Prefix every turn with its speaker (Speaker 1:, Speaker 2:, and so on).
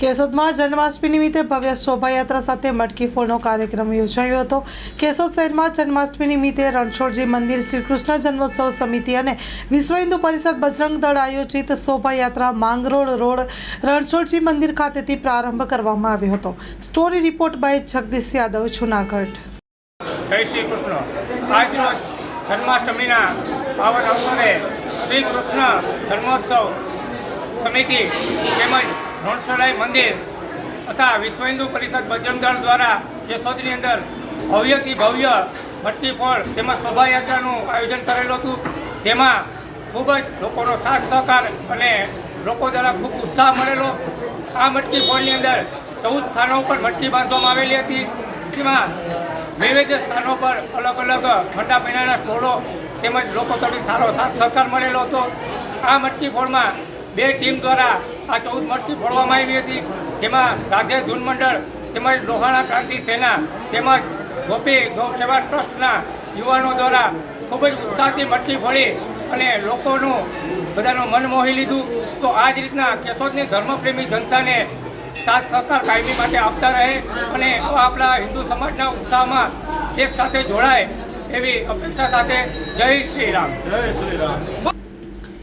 Speaker 1: કેશોદમાં જન્માષ્ટમી નિમિત્તે ભવ્ય શોભાયાત્રા સાથે મટકી ફોડનો કાર્યક્રમ યોજાયો હતો. કેશોદ શહેરમાં જન્માષ્ટમી નિમિત્તે રણછોડજી મંદિર શ્રી કૃષ્ણ જન્મોત્સવ સમિતિ અને વિશ્વ હિન્દુ પરિષદ બજરંગ દળ આયોજિત શોભાયાત્રા માંગરોળ રોડ રણછોડજી મંદિર ખાતેથી પ્રારંભ કરવામાં આવ્યો હતો. Story report by Jagdish Yadav, Junagadh.
Speaker 2: Shri Krishna. જન્માષ્ટમીના અવસરે શ્રી કૃષ્ણ જન્મોત્સવ સમિતિ તેમજ રણછોડાઈ મંદિર તથા વિશ્વ હિન્દુ પરિષદ બજરંગ દળ દ્વારા કેશોદની અંદર ભવ્યથી ભવ્ય ભટ્ટી ફળ તેમજ શોભાયાત્રાનું આયોજન કરેલું હતું. જેમાં ખૂબ જ લોકોનો સાથ સહકાર અને લોકો દ્વારા ખૂબ ઉત્સાહ મળેલો. આ મટકી ફળની અંદર ચૌદ સ્થાનો ઉપર મટકી બાંધવામાં આવેલી હતી. જેમાં વિવિધ સ્થાનો પર અલગ અલગ ઠંડા પીણાના સ્ટોલો તેમજ લોકો તરફથી સારો સાથ સહકાર મળેલો હતો. આ મટકી ફોડમાં બે ટીમ દ્વારા આ ચૌદ મટકી ફોડવામાં આવી હતી. જેમાં રાધે ધૂન મંડળ, તેમજ લોહાણા ક્રાંતિ સેના, તેમજ ગોપી ગૌ સેવા ટ્રસ્ટના યુવાનો દ્વારા ખૂબ જ ઉત્સાહથી મટકી ફોડી અને લોકોનું બધાનું મન મોહી લીધું. તો આ જ રીતના કેશોદની ધર્મપ્રેમી જનતાને સાથ સહકાર કાયમી માટે આપતા રહે અને આપણા હિન્દુ સમાજના ઉત્સાહમાં એક સાથે જોડાય એવી અપેક્ષા સાથે જય શ્રી રામ.
Speaker 3: જય શ્રી રામ.